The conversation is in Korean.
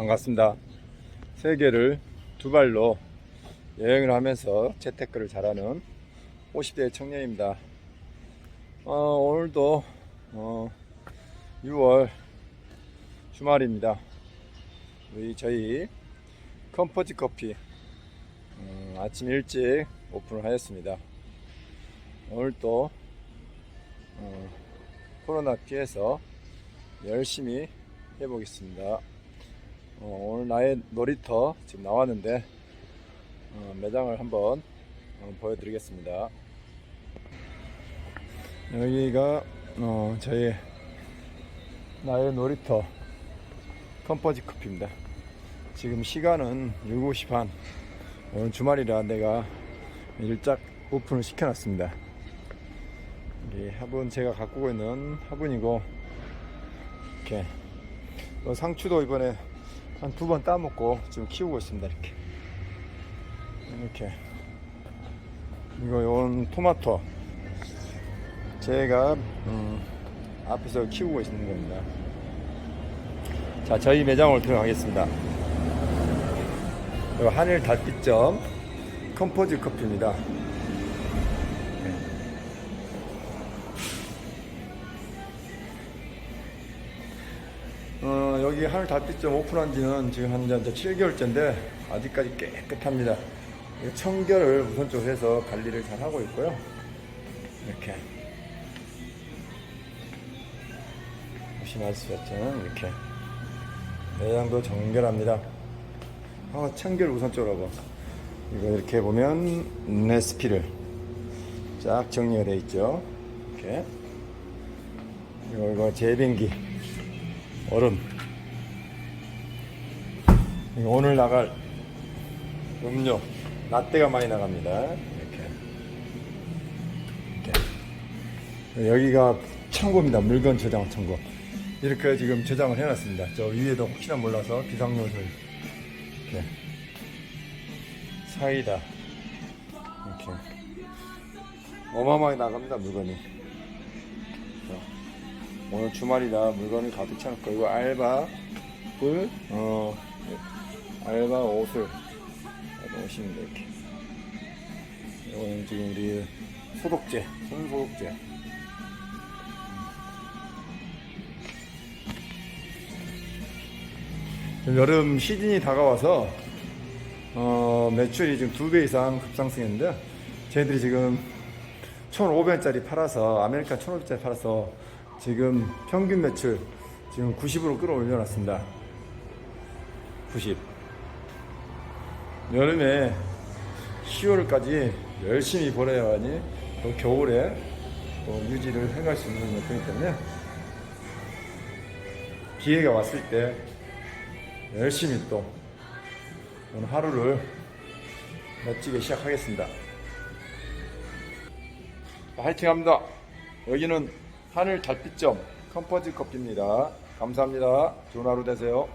반갑습니다. 세계를 두 발로 여행을 하면서 재테크를 잘하는 50대 청년입니다. 어, 오늘도 어, 6월 주말입니다. 우리 저희 컴포트 커피 음, 아침 일찍 오픈을 하였습니다. 오늘 또 어, 코로나 피해서 열심히 해보겠습니다. 어, 오늘 나의 놀이터 지금 나왔는데 어, 매장을 한번 어, 보여드리겠습니다. 여기가 어, 저희 나의 놀이터 컴포지 커피입니다. 지금 시간은 7시 반. 오늘 주말이라 내가 일찍 오픈을 시켜놨습니다. 이 화분 제가 가꾸고 있는 화분이고 이렇게 어, 상추도 이번에 한 두 번 따먹고 지금 키우고 있습니다. 이렇게 이렇게 이거 요건 토마토 제가 음, 앞에서 키우고 있는 겁니다. 자 저희 매장으로 들어가겠습니다. 하늘 달빛점 컴포즈 커피입니다. 어, 여기 하늘 달빛점 오픈한 지는 지금 한 이제 7개월째인데 아직까지 깨끗합니다. 청결을 우선적으로 해서 관리를 잘 하고 있고요. 이렇게 보시면 알수 있죠. 이렇게 매장도 정결합니다. 아, 청결 우선적으로 이거 이렇게 보면 레시피를 쫙 정리가 되어 있죠. 이렇게 이거 이거 제빙기 얼음 오늘 나갈 음료 라떼가 많이 나갑니다. 이렇게. 이렇게. 여기가 창고입니다. 물건 저장 창고. 이렇게 지금 저장을 해놨습니다. 저 위에도 혹시나 몰라서 비상요소를 이렇게. 사이다. 이렇게. 어마어마하게 나갑니다 물건이. 오늘 주말이라 물건을 가득 차놓고 이거 알바 꿀, 어, 알바 옷을 넣으시면 이렇게. 이거는 지금 우리 소독제, 손 소독제. 지금 여름 시즌이 다가와서 어, 매출이 지금 두 배 이상 급상승했는데 저희들이 지금 1,500원짜리 팔아서 아메리칸 1,500원짜리 팔아서 지금 평균 매출 지금 90으로 끌어올려 놨습니다. 90. 여름에 10월까지 열심히 보내야만이 또 겨울에 또 유지를 해갈 수 있는 여건이기 때문에 기회가 왔을 때 열심히 또 오늘 하루를 멋지게 시작하겠습니다. 화이팅 합니다. 여기는 하늘 달빛점 컴포즈 커피입니다. 감사합니다. 좋은 하루 되세요.